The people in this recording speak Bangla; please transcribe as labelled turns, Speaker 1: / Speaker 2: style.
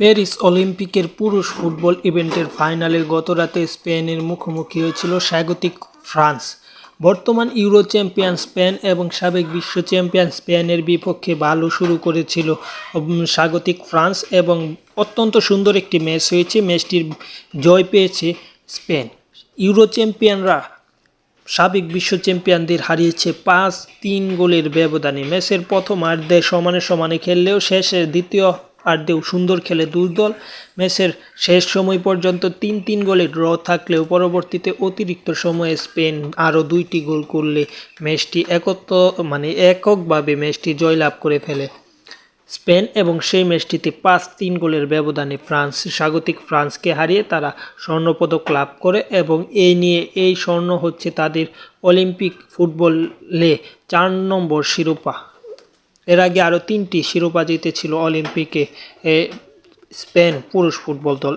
Speaker 1: প্যারিস অলিম্পিকের পুরুষ ফুটবল ইভেন্টের ফাইনালের গতরাতে স্পেনের মুখোমুখি হয়েছিল স্বাগতিক ফ্রান্স। বর্তমান ইউরো চ্যাম্পিয়ন স্পেন এবং সাবেক বিশ্ব চ্যাম্পিয়ন স্পেনের বিপক্ষে ভালো শুরু করেছিল স্বাগতিক ফ্রান্স এবং অত্যন্ত সুন্দর একটি ম্যাচ হয়েছে, ম্যাচটির জয় পেয়েছে স্পেন। ইউরো চ্যাম্পিয়নরা সাবেক বিশ্ব চ্যাম্পিয়নদের হারিয়েছে পাঁচ তিন গোলের ব্যবধানে। ম্যাচের প্রথম আর্ধে সমানে সমানে খেললেও শেষের দ্বিতীয় আর্ধেও সুন্দর খেলে দুই দল ম্যাচের শেষ সময় পর্যন্ত তিন তিন গোলে ড্র থাকলেও পরবর্তীতে অতিরিক্ত সময়ে স্পেন আরও দুইটি গোল করলে ম্যাচটি একত্র মানে এককভাবে ম্যাচটি জয়লাভ করে ফেলে। স্পেন এবং সেই ম্যাচটিতে পাঁচ তিন গোলের ব্যবধানে ফ্রান্স, স্বাগতিক ফ্রান্সকে হারিয়ে তারা স্বর্ণপদক লাভ করে এবং এই নিয়ে এই স্বর্ণ হচ্ছে তাদের অলিম্পিক ফুটবলে চার নম্বর শিরোপা। এর আগে আরও তিনটি শিরোপা জিতেছিল অলিম্পিকে স্পেন পুরুষ ফুটবল দল